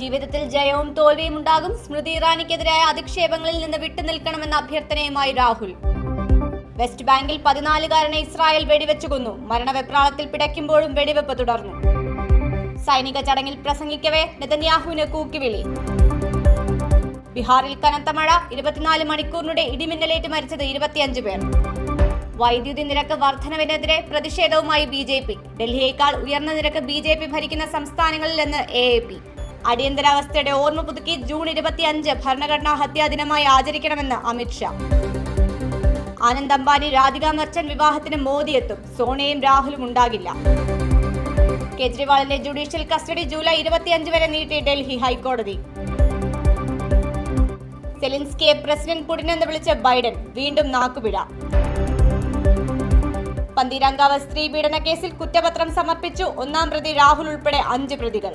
ജീവിതത്തിൽ ജയവും തോൽവിയും ഉണ്ടാകും. സ്മൃതി ഇറാനിക്കെതിരായ അധിക്ഷേപങ്ങളിൽ നിന്ന് വിട്ടുനിൽക്കണമെന്ന അഭ്യർത്ഥനയുമായി രാഹുൽ. വെസ്റ്റ് ബാങ്കിൽ പതിനാലുകാരനെ ഇസ്രായേൽ വെടിവെച്ചു കൊന്നു മരണവെപ്രാളത്തിൽ പിടയ്ക്കുമ്പോഴും വെടിവെപ്പ് തുടർന്നു. സൈനിക ചടങ്ങിൽ പ്രസംഗിക്കവേ നെതന്യാഹുവിന് കൂക്കിവിളി. ബീഹാറിൽ കനത്ത മഴ. ഇരുപത്തിനാല് മണിക്കൂറിനിടെ ഇടിമിന്നലേറ്റ് മരിച്ചത് ഇരുപത്തിയഞ്ച് പേർ. വൈദ്യുതി നിരക്ക് വർധനവിനെതിരെ പ്രതിഷേധവുമായി ബി ജെ പി. ഡൽഹിയേക്കാൾ ഉയർന്ന നിരക്ക് ബി ജെ പി ഭരിക്കുന്ന സംസ്ഥാനങ്ങളിലെന്ന് എ എ പി. അടിയന്തരാവസ്ഥയുടെ ഓർമ്മ പുതുക്കി ജൂൺ ഇരുപത്തിയഞ്ച് ഭരണഘടനാ ഹത്യാ ദിനമായി ആചരിക്കണമെന്ന് അമിത്ഷാ ആനന്ദ് അംബാനി രാധിക മർച്ചൻ വിവാഹത്തിന് മോദി എത്തും സോണിയയും രാഹുലും ഉണ്ടാകില്ല. കേജ്രിവാളിന്റെ ജുഡീഷ്യൽ കസ്റ്റഡി ജൂലൈ ഇരുപത്തിയഞ്ച് വരെ നീട്ടി ഡൽഹി ഹൈക്കോടതി. സെലിൻസ്കിയെ പ്രസിഡന്റ് പുടിൻ എന്ന് വിളിച്ച ബൈഡൻ വീണ്ടും നാക്കുപിഴ. പന്തീരാങ്കാവ് സ്ത്രീ പീഡന കേസിൽ കുറ്റപത്രം സമർപ്പിച്ചു. ഒന്നാം പ്രതി രാഹുൽ ഉൾപ്പെടെ അഞ്ച് പ്രതികൾ.